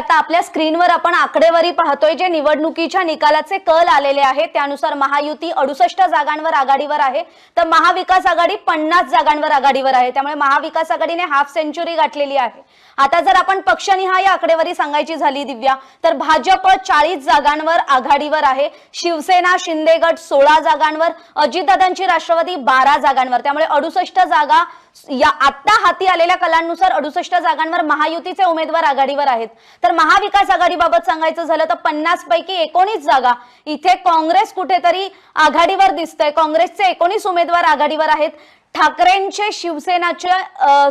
आता आपल्या स्क्रीनवर आपण आकडेवारी पाहतोय जे निवडणुकीच्या निकालाचे कल आलेले आहेत. त्यानुसार महायुती अडुसष्ट जागांवर आघाडीवर आहे. तर महाविकास आघाडी पन्नास जागांवर आघाडीवर आहे. त्यामुळे महाविकास आघाडीने हाफ सेंचुरी गाठलेली आहे. आता जर आपण पक्षनिहाय आकडेवारी सांगायची झाली दिव्या तर भाजप चाळीस जागांवर आघाडीवर आहे. शिवसेना शिंदे गट सोळा जागांवर अजितदादांची राष्ट्रवादी बारा जागांवर. त्यामुळे अडुसष्ट जागा या आत्ता हाती आलेल्या कलांनुसार अडुसष्ट जागांवर महायुतीचे उमेदवार आघाडीवर आहेत. तर महाविकास आघाडीबाबत सांगायचं झालं तर पन्नास पैकी एकोणीस जागा इथे काँग्रेस कुठेतरी आघाडीवर दिसतंय. काँग्रेसचे एकोणीस उमेदवार आघाडीवर आहेत. ठाकरेंचे शिवसेनाचे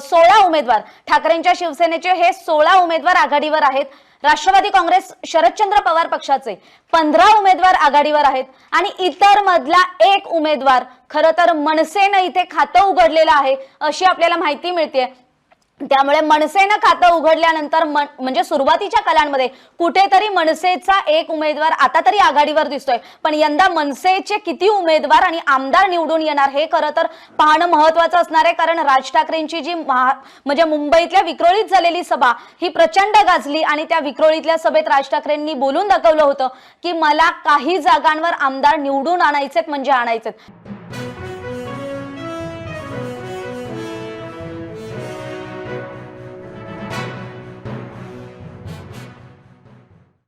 सोळा उमेदवार. ठाकरेंच्या शिवसेनेचे हे सोळा उमेदवार आघाडीवर आहेत. राष्ट्रवादी काँग्रेस शरदचंद्र पवार पक्षाचे पंधरा उमेदवार आघाडीवर आहेत. आणि इतर मधला एक उमेदवार खरं तर मनसेनं इथे खातं उघडलेलं आहे अशी आपल्याला माहिती मिळते त्यामुळे मनसेनं खातं उघडल्यानंतर म्हणजे सुरुवातीच्या कलांमध्ये कुठेतरी मनसेचा एक उमेदवार आता तरी आघाडीवर दिसतोय. पण यंदा मनसेचे किती उमेदवार आणि आमदार निवडून येणार हे खरं तर पाहणं महत्वाचं असणार आहे. कारण राज ठाकरेंची जी महा- म्हणजे मुंबईतल्या विक्रोळीत झालेली सभा ही प्रचंड गाजली आणि त्या विक्रोळीतल्या सभेत राज ठाकरेंनी बोलून दाखवलं होतं की मला काही जागांवर आमदार निवडून आणायचेत म्हणजे आणायचेत.